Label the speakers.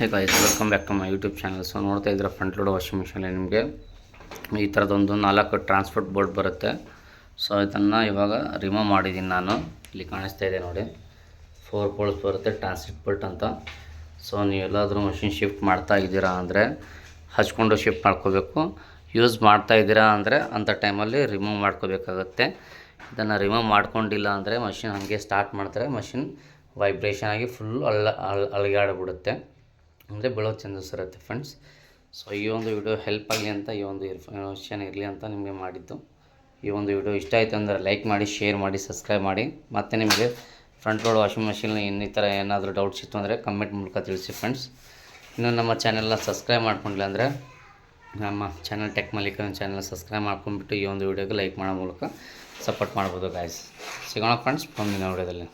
Speaker 1: Hey guys welcome back to my YouTube channel so ನೋಡ್ತಾ ಇದ್ರೆ front load washing ಮಿಷಿನಲ್ಲಿ ನಿಮಗೆ. ಈ ಥರದೊಂದು ನಾಲ್ಕು ಟ್ರಾನ್ಸ್ಪೋರ್ಟ್ ಬೋರ್ಡ್ ಬರುತ್ತೆ. ಸೊ ಇದನ್ನು ಇವಾಗ ರಿಮೂವ್ ಮಾಡಿದ್ದೀನಿ ನಾನು. ಇಲ್ಲಿ ಕಾಣಿಸ್ತಾ ಇದೆ ನೋಡಿ. ಫೋರ್ ಪೋಲ್ಸ್ ಬರುತ್ತೆ ಟ್ರಾನ್ಸ್ಪೋರ್ಟ್ ಬೋಲ್ಟ್ ಅಂತ. ಸೊ ನೀವೆಲ್ಲಾದರೂ ಮಷಿನ್ ಶಿಫ್ಟ್ ಮಾಡ್ತಾ ಇದ್ದೀರಾ ಅಂದರೆ, ಹಚ್ಕೊಂಡು ಶಿಫ್ಟ್ ಮಾಡ್ಕೋಬೇಕು. ಯೂಸ್ ಮಾಡ್ತಾ ಇದ್ದೀರಾ ಅಂದರೆ ಅಂಥ ಟೈಮಲ್ಲಿ ರಿಮೂವ್ ಮಾಡ್ಕೋಬೇಕಾಗತ್ತೆ. ಇದನ್ನು ರಿಮೂವ್ ಮಾಡ್ಕೊಂಡಿಲ್ಲ ಅಂದರೆ ಮಷಿನ್ ಹಾಗೆ ಸ್ಟಾರ್ಟ್ ಮಾಡ್ತಾರೆ. ಮಷಿನ್ ವೈಬ್ರೇಷನ್ ಆಗಿ ಫುಲ್ ಅಲ್ಲ ಅಲ್ ಅಲಗಾಡ್ಬಿಡುತ್ತೆ ಅಂದರೆ ಬೀಳೋ ಚಾನ್ಸಸ್ ಇರುತ್ತೆ ಫ್ರೆಂಡ್ಸ್ ಸೊ ಈ ಒಂದು ವಿಡಿಯೋ ಹೆಲ್ಪ್ ಆಗಲಿ ಅಂತ, ಈ ಒಂದು ಇನ್ಫಾರ್ಮೇಷನ್ ಇರಲಿ ಅಂತ ನಿಮಗೆ ಮಾಡಿದ್ದು. ಈ ಒಂದು ವಿಡಿಯೋ ಇಷ್ಟ ಆಯಿತು ಅಂದರೆ ಲೈಕ್ ಮಾಡಿ ಶೇರ್ ಮಾಡಿ ಸಬ್ಸ್ಕ್ರೈಬ್ ಮಾಡಿ. ಮತ್ತು ನಿಮಗೆ ಫ್ರಂಟ್ ರೋಡ್ ವಾಷಿಂಗ್ ಮಷಿನ್ ಇನ್ನಿತರ ಏನಾದರೂ ಡೌಟ್ಸ್ ಇತ್ತು ಅಂದರೆ ಕಮೆಂಟ್ ಮೂಲಕ ತಿಳಿಸಿ ಫ್ರೆಂಡ್ಸ್ ಇನ್ನು ನಮ್ಮ ಚಾನೆಲ್ನ ಸಬ್ಸ್ಕ್ರೈಬ್ ಮಾಡ್ಕೊಂಡಿಲ್ಲ ಅಂದರೆ ನಮ್ಮ ಚಾನಲ್ ಟೆಕ್ ಮಲ್ಲಿಕನ ಚಾನಲ್ ಸಬ್ಸ್ಕ್ರೈಬ್ ಮಾಡ್ಕೊಂಡ್ಬಿಟ್ಟು ಈ ಒಂದು ವಿಡಿಯೋಗೆ ಲೈಕ್ ಮಾಡೋ ಮೂಲಕ ಸಪೋರ್ಟ್ ಮಾಡ್ಬೋದು ಗಾಯ್ಸ್ ಸಿಗೋಣ ಫ್ರೆಂಡ್ಸ್ ಮುಂದಿನ ವಿಡಿಯೋದಲ್ಲಿ